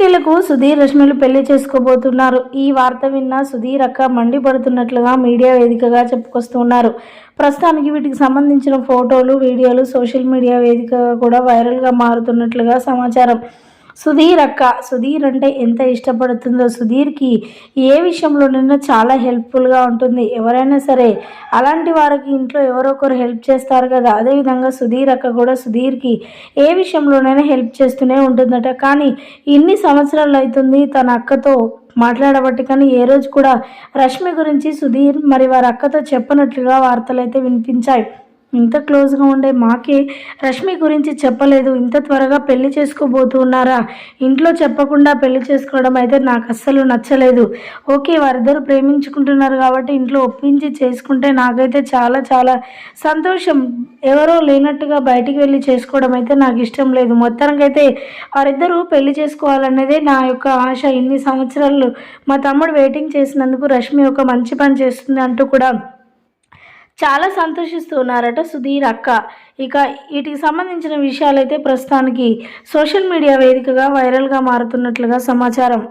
ఎట్టకేలకు సుధీర్ రష్మిలు పెళ్ళి చేసుకోబోతున్నారు. ఈ వార్త విన్న సుధీర్ అక్క మండిపడుతున్నట్లుగా మీడియా వేదికగా చెప్పుకొస్తున్నారు. ప్రస్తుతానికి వీటికి సంబంధించిన ఫోటోలు వీడియోలు సోషల్ మీడియా వేదికగా కూడా వైరల్గా మారుతున్నట్లుగా సమాచారం. సుధీర్ అక్క సుధీర్ అంటే ఎంత ఇష్టపడుతుందో సుధీర్కి ఏ విషయంలోనైనా చాలా హెల్ప్ఫుల్గా ఉంటుంది ఎవరైనా సరే. అలాంటి వారికి ఇంట్లో ఎవరో ఒకరు హెల్ప్ చేస్తారు కదా. అదేవిధంగా సుధీర్ అక్క కూడా సుధీర్కి ఏ విషయంలోనైనా హెల్ప్ చేస్తూనే ఉంటుందట. కానీ ఇన్ని సంవత్సరాలు అవుతుంది తన అక్కతో మాట్లాడబట్టి కానీ ఏ రోజు కూడా రష్మి గురించి సుధీర్ మరి వారి అక్కతో చెప్పనట్లుగా వార్తలు అయితే వినిపించాయి. ఇంత క్లోజ్గా ఉండే మాకే రష్మి గురించి చెప్పలేదు. ఇంత త్వరగా పెళ్ళి చేసుకోబోతున్నారా? ఇంట్లో చెప్పకుండా పెళ్ళి చేసుకోవడం అయితే నాకు అస్సలు నచ్చలేదు. ఓకే వారిద్దరు ప్రేమించుకుంటున్నారు కాబట్టి ఇంట్లో ఒప్పించి చేసుకుంటే నాకైతే చాలా చాలా సంతోషం. ఎవరో లేనట్టుగా బయటికి వెళ్ళి చేసుకోవడం అయితే నాకు ఇష్టం లేదు. మొత్తానికైతే వారిద్దరూ పెళ్ళి చేసుకోవాలనేదే నా యొక్క ఆశ. ఇన్ని సంవత్సరాలు మా తమ్ముడు వెయిటింగ్ చేసినందుకు రష్మి ఒక మంచి పని చేస్తుంది అంటూ కూడా చాలా సంతోషిస్తున్నారట సుధీర్ అక్క. ఇక వీటికి సంబంధించిన విషయాలైతే ప్రస్తుతానికి సోషల్ మీడియా వేదికగా వైరల్గా మారుతున్నట్లుగా సమాచారం.